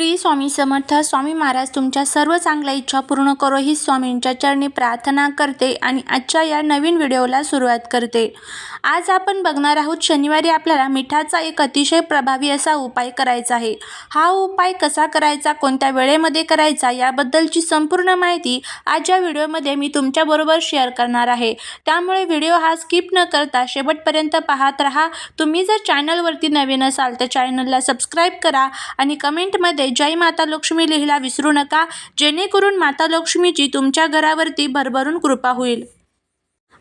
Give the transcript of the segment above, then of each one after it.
श्री स्वामी समर्थ स्वामी महाराज तुमच्या सर्व चांगल्या इच्छा पूर्ण करो ही स्वामींच्या चरणी प्रार्थना करते आणि आजच्या या नवीन व्हिडिओला सुरुवात करते. आज आपण बघणार आहोत शनिवारी आपल्याला मिठाचा एक अतिशय प्रभावी असा उपाय करायचा आहे. हा उपाय कसा करायचा कोणत्या वेळेमध्ये करायचा याबद्दलची संपूर्ण माहिती आज या व्हिडिओमध्ये मी तुमच्याबरोबर शेअर करणार आहे. त्यामुळे व्हिडिओ हा स्किप न करता शेवटपर्यंत पाहत राहा. तुम्ही जर चॅनलवरती नवीन असाल तर चॅनलला सबस्क्राईब करा आणि कमेंटमध्ये जय माता लक्ष्मी लिहिला विसरू नका. जेणेकरून माता लक्ष्मीची तुमच्या घरावरती भरभरून कृपा होईल.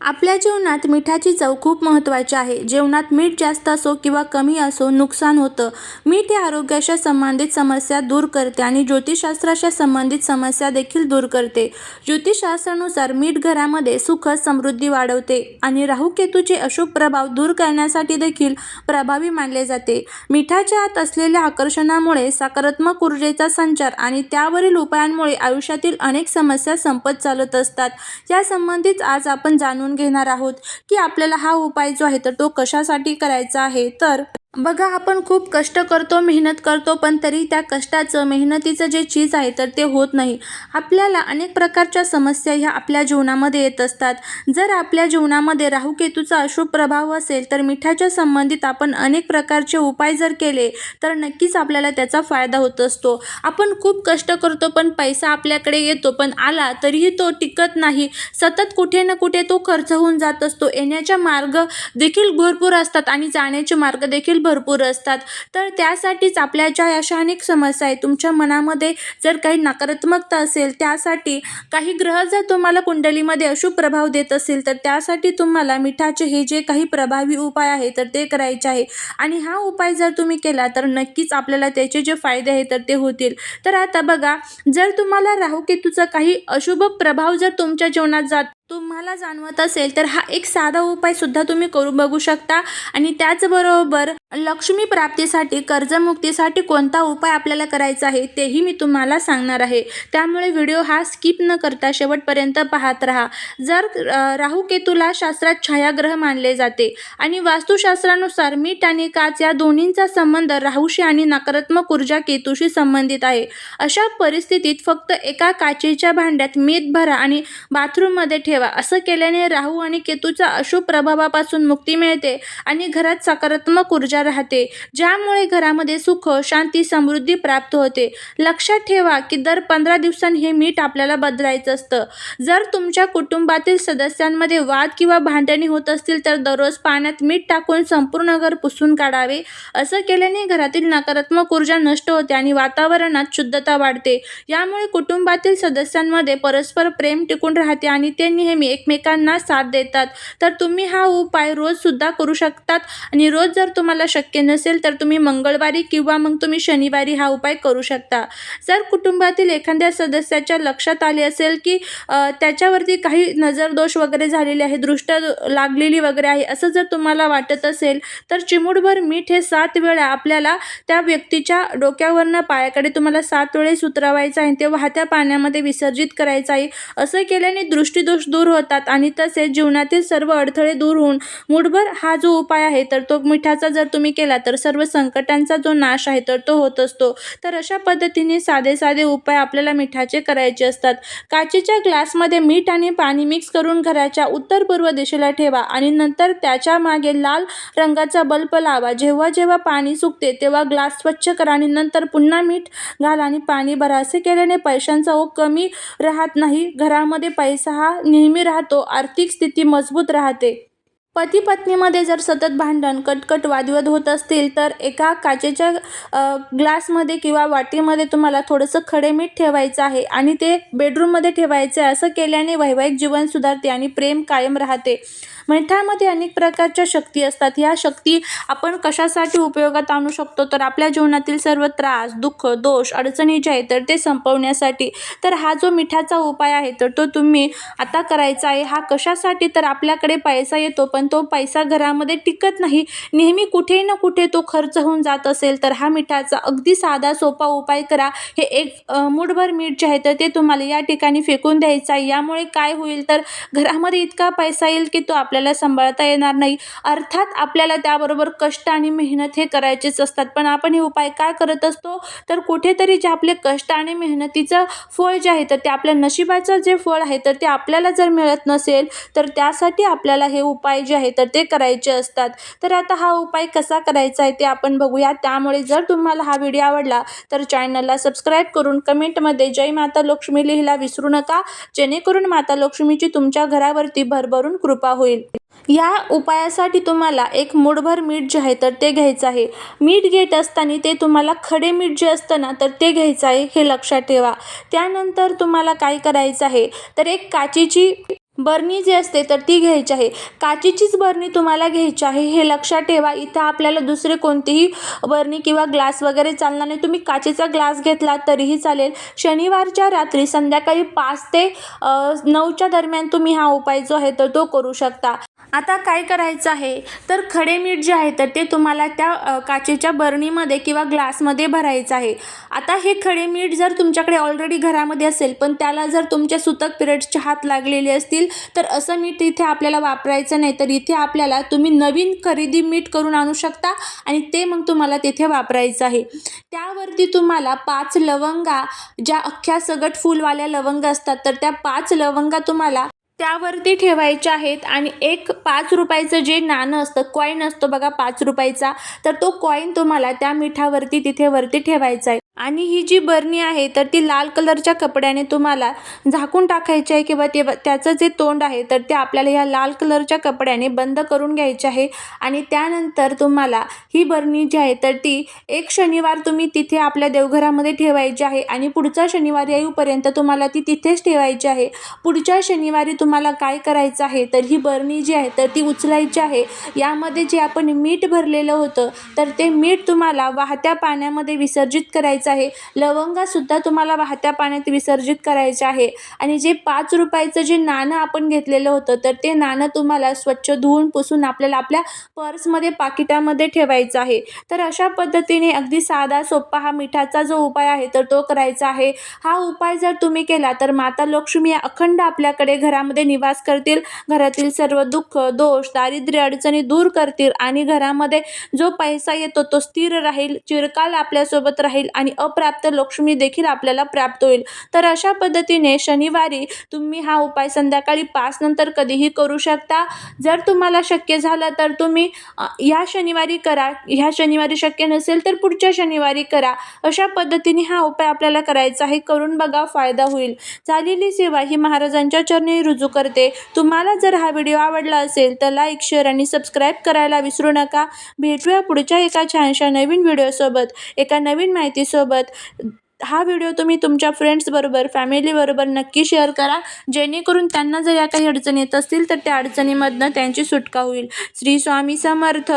आपल्या जीवनात मिठाची चव खूप महत्त्वाची आहे. जेवणात मीठ जास्त असो किंवा कमी असो नुकसान होतं. मीठ हे आरोग्याशी संबंधित समस्या दूर करते आणि ज्योतिषशास्त्राच्या संबंधित समस्या देखील दूर करते. ज्योतिषशास्त्रानुसार मीठ घरामध्ये सुख समृद्धी वाढवते आणि राहू केतूचे अशुभ प्रभाव दूर करण्यासाठी देखील प्रभावी मानले जाते. मिठाच्या आत असलेल्या आकर्षणामुळे सकारात्मक ऊर्जेचा संचार आणि त्यावरील उपायांमुळे आयुष्यातील अनेक समस्या संपत चालत असतात. या संबंधित आज आपण जाणून घेणार आहोत की आपल्याला हा उपाय जो आहे तर तो कशासाठी करायचा आहे? तर बघा आपण खूप कष्ट करतो मेहनत करतो पण तरी त्या कष्टाचं मेहनतीचं जे चीज आहे तर ते होत नाही. आपल्याला अनेक प्रकारच्या समस्या ह्या आपल्या जीवनामध्ये येत असतात. जर आपल्या जीवनामध्ये राहूकेतूचा अशुभ प्रभाव असेल तर मिठाच्या संबंधित आपण अनेक प्रकारचे उपाय जर केले तर नक्कीच आपल्याला त्याचा फायदा होत असतो. आपण खूप कष्ट करतो पण पैसा आपल्याकडे येतो पण आला तरीही तो टिकत नाही. सतत कुठे ना कुठे तो खर्च होऊन जात असतो. येण्याच्या मार्ग देखील भरपूर असतात आणि जाण्याचे मार्ग देखील भरपूर असतात. तर त्यासाठीच आपल्या ज्या अशा अनेक समस्या आहेत तुमच्या मनामध्ये जर काही नकारात्मकता असेल त्यासाठी काही ग्रह जर तुम्हाला कुंडलीमध्ये अशुभ प्रभाव देत असेल तर त्यासाठी तुम्हाला मिठाचे हे जे काही प्रभावी उपाय आहे तर ते करायचे आहे. आणि हा उपाय जर तुम्ही केला तर नक्कीच आपल्याला त्याचे जे फायदे आहेत तर ते होतील. तर आता बघा जर तुम्हाला राहू केतूचा काही अशुभ प्रभाव जर तुमच्या जीवनात जात तुम्हाला जाणवत असेल तर हा एक साधा उपायसुद्धा तुम्ही करून बघू शकता. आणि त्याचबरोबर लक्ष्मी प्राप्तीसाठी कर्जमुक्तीसाठी कोणता उपाय आपल्याला करायचा आहे तेही मी तुम्हाला सांगणार आहे. त्यामुळे व्हिडिओ हा स्किप न करता शेवटपर्यंत पाहत राहा. जर राहू केतूला शास्त्रात छायाग्रह मानले जाते आणि वास्तुशास्त्रानुसार मीठ आणि काच या दोन्हींचा संबंध राहूशी आणि नकारात्मक ऊर्जा केतूशी संबंधित आहे. अशा परिस्थितीत फक्त एका काचेच्या भांड्यात मीठ भरा आणि बाथरूममध्ये ठेवा. असं केल्याने राहू आणि केतूच्या अशुभ प्रभावापासून मुक्ती मिळते आणि घरात सकारात्मक ऊर्जा राहते. ज्यामुळे घरामध्ये सुख शांती समृद्धी प्राप्त होते. लक्षात ठेवा की दर पंधरा दिवसांनी हे मीठ आपल्याला बदलायचं असतं. जर तुमच्या कुटुंबातील सदस्यांमध्ये वाद किंवा भांडणी होत असतील तर दररोज पाण्यात मीठ टाकून संपूर्ण घर पुसून काढावे. असं केल्याने घरातील नकारात्मक ऊर्जा नष्ट होते आणि वातावरणात शुद्धता वाढते. यामुळे कुटुंबातील सदस्यांमध्ये परस्पर प्रेम टिकून राहते आणि त्यांनी नेहमी एकमेकांना साथ देतात. तर तुम्ही हा उपाय रोजसुद्धा करू शकतात. आणि रोज जर तुम्हाला शक्य नसेल तर तुम्ही मंगळवारी किंवा मग तुम्ही शनिवारी हा उपाय करू शकता. जर कुटुंबातील एखाद्या सदस्याच्या लक्षात आले असेल की त्याच्यावरती काही नजरदोष वगैरे झालेले आहे दृष्ट लागलेली वगैरे आहे असं जर तुम्हाला वाटत असेल तर चिमूटभर मीठ हे सात वेळा आपल्याला त्या व्यक्तीच्या डोक्यावरनं पायाकडे तुम्हाला सात वेळेस उतरवायचं आहे ते वाहत्या पाण्यामध्ये विसर्जित करायचं आहे. असं केल्याने दृष्टीदोष दूर दूर होतात आणि तसेच जीवनातील सर्व अडथळे दूर होऊन मूठभर हा जो उपाय आहे तर तो मिठाचा जर तुम्ही केला तर सर्व संकटांचा जो नाश आहे तर तो होत असतो. तर अशा पद्धतीने साधे साधे उपाय आपल्याला मिठाचे करायचे असतात. काचेच्या ग्लासमध्ये मीठ आणि पाणी मिक्स करून घराच्या उत्तर पूर्व दिशेला ठेवा आणि नंतर त्याच्यामागे लाल रंगाचा बल्ब लावा. जेव्हा जेव्हा पाणी सुकते तेव्हा ग्लास स्वच्छ करा आणि नंतर पुन्हा मीठ घाल आणि पाणी भरा असे केल्याने पैशांचा ओघ कमी राहत नाही. घरामध्ये पैसा हा नेहमी राहतो आर्थिक स्थिती मजबूत राहते. पती पत्नीमध्ये जर सतत भांडण कटकट वादविवाद होत असतील तर एका काचेच्या ग्लासमध्ये किंवा वाटीमध्ये तुम्हाला थोडंसं खडे मीठ ठेवायचं आहे आणि ते बेडरूममध्ये ठेवायचं आहे. असं केल्याने वैवाहिक जीवन सुधारते आणि प्रेम कायम राहते. मिठामध्ये अनेक प्रकारच्या शक्ती असतात. ह्या शक्ती आपण कशासाठी उपयोगात आणू शकतो? तर आपल्या जीवनातील सर्व त्रास दुःख दोष अडचणी जे आहे तर ते संपवण्यासाठी. तर हा जो मिठाचा उपाय आहे तर तो तुम्ही आता करायचा आहे. हा कशासाठी? तर आपल्याकडे पैसा येतो पण तो पैसा घरामध्ये टिकत नाही. नेहमी कुठे ना कुठे तो खर्च होऊन जात असेल तर हा मिठाचा अगदी साधा सोपा उपाय करा. हे एक अ, मूठभर मीठ जे आहे तर ते तुम्हाला या ठिकाणी फेकून द्यायचं आहे. यामुळे काय होईल? तर घरामध्ये इतका पैसा येईल की तो आपल्याला सांभाळता येणार नाही. अर्थात आपल्याला त्याबरोबर कष्ट आणि मेहनत हे करायचेच असतात. पण आपण हे उपाय काय करत असतो? तर कुठेतरी जे आपले कष्ट आणि मेहनतीचं फळ जे आहे तर ते आपल्या नशिबाचं जे फळ आहे तर ते आपल्याला जर मिळत नसेल तर त्यासाठी आपल्याला हे उपाय जे आहे तर ते करायचे असतात. तर आता हा उपाय कसा करायचा आहे ते आपण बघूया. त्यामुळे जर तुम्हाला हा व्हिडिओ आवडला तर चॅनलला सबस्क्राईब करून कमेंटमध्ये जय माता लक्ष्मी लिहिला विसरू नका जेणेकरून माता लक्ष्मीची तुमच्या घरावरती भरभरून कृपा होईल. या उपायासाठी तुम्हाला एक मुठभर मीठ जे आहे तर ते घ्यायचं आहे. मीठ घेत असताना ते तुम्हाला खडे मीठ जे असतं ना तर ते घ्यायचं आहे हे लक्षात ठेवा. त्यानंतर तुम्हाला काय करायचं आहे तर एक काचेची बरणी जी असते तर ती घ्यायची आहे. काचेचीच बरणी तुम्हाला घ्यायची आहे हे लक्षात ठेवा. इथं आपल्याला दुसरे कोणतेही बरणी किंवा ग्लास वगैरे चालणार नाही. तुम्ही काचेचा ग्लास घेतला तरीही चालेल. शनिवारच्या रात्री संध्याकाळी पाच ते नऊच्या दरम्यान तुम्ही हा उपाय जो आहे तर तो करू शकता. आता काय करायचं आहे? तर खडे मीठ जे आहे तर ते तुम्हाला त्या काचेच्या बरणीमध्ये किंवा ग्लासमध्ये भरायचं आहे. आता हे खडे मीठ जर तुमच्याकडे ऑलरेडी घरामध्ये असेल पण त्याला जर तुमच्या सुतक पिरियडच्या हात लागलेले असतील तर असं मीठ इथे आपल्याला वापरायचं नाही. तर इथे आपल्याला तुम्ही नवीन खरेदी मीठ करून आणू शकता आणि ते मग तुम्हाला तिथे वापरायचं आहे. त्यावरती तुम्हाला पाच लवंगा ज्या अख्ख्या सगट फुलवाल्या लवंगा असतात तर त्या पाच लवंगा तुम्हाला त्यावरती ठेवायच्या आहेत आणि एक पाच रुपयाचं जे नाणं असतं कॉईन असतो बघा पाच रुपयाचा तर तो कॉईन तुम्हाला त्या मिठावरती तिथे वरती ठेवायचा आहे. आणि ही जी बरणी आहे तर ती लाल कलरच्या कपड्याने तुम्हाला झाकून टाकायची आहे किंवा ते त्याचं जे तोंड आहे तर ते आपल्याला ह्या लाल कलरच्या कपड्याने बंद करून घ्यायचे आहे. आणि त्यानंतर तुम्हाला ही बरणी जी आहे तर ती एक शनिवार तुम्ही तिथे आपल्या देवघरामध्ये ठेवायची आहे आणि पुढचा शनिवार येऊपर्यंत तुम्हाला ती तिथेच ठेवायची आहे. पुढच्या शनिवारी तुम्हाला काय करायचं आहे तर ही बरणी जी आहे तर ती उचलायची आहे. यामध्ये जे आपण मीठ भरलेलं होतं तर ते मीठ तुम्हाला वाहत्या पाण्यामध्ये विसर्जित करायचं आहे. लवंगासुद्धा तुम्हाला वाहत्या पाण्यात विसर्जित करायचे आहे. आणि जे पाच रुपयाचं जे नाणं आपण घेतलेलं होतं तर ते नाणं तुम्हाला स्वच्छ धुवून पुसून आपल्याला आपल्या पर्समध्ये पाकिटामध्ये ठेवायचं आहे. तर अशा पद्धतीने अगदी साधा सोपा हा मिठाचा जो उपाय आहे तर तो करायचा आहे. हा उपाय जर तुम्ही केला तर माता लक्ष्मी या अखंड आपल्याकडे घरामध्ये निवास करतील. घरातील सर्व दुःख दोष दारिद्र्य अडचणी दूर करतील. आणि घरामध्ये जो पैसा येतो तो स्थिर राहील चिरकाल आपल्यासोबत राहील आणि अप्राप्त लक्ष्मी देखील आपल्याला प्राप्त होईल. तर अशा पद्धतीने शनिवारी तुम्ही हा उपाय संध्याकाळी पाच नंतर कधीही करू शकता. जर तुम्हाला शक्य झालं तर तुम्ही या शनिवारी करा. ह्या शनिवारी शक्य नसेल तर पुढच्या शनिवारी करा. अशा पद्धतीने हा उपाय आपल्याला करायचा आहे. करून बघा फायदा होईल. झालेली सेवा ही महाराजांच्या चरणी रुजू करते. तुम्हाला जर हा व्हिडिओ आवडला असेल तर लाईक शेअर आणि सबस्क्राईब करायला विसरू नका. भेटूया पुढच्या एका छानशा नवीन व्हिडिओसोबत. एका नवीन माहितीसोबत. हा व्हिडिओ तुम्ही तुमच्या फ्रेंड्सबरोबर फॅमिलीबरोबर नक्की शेअर करा. जेणेकरून त्यांना जर या काही अडचणी येत असतील तर त्या अडचणीमधनं त्यांची सुटका होईल. श्री स्वामी समर्थ.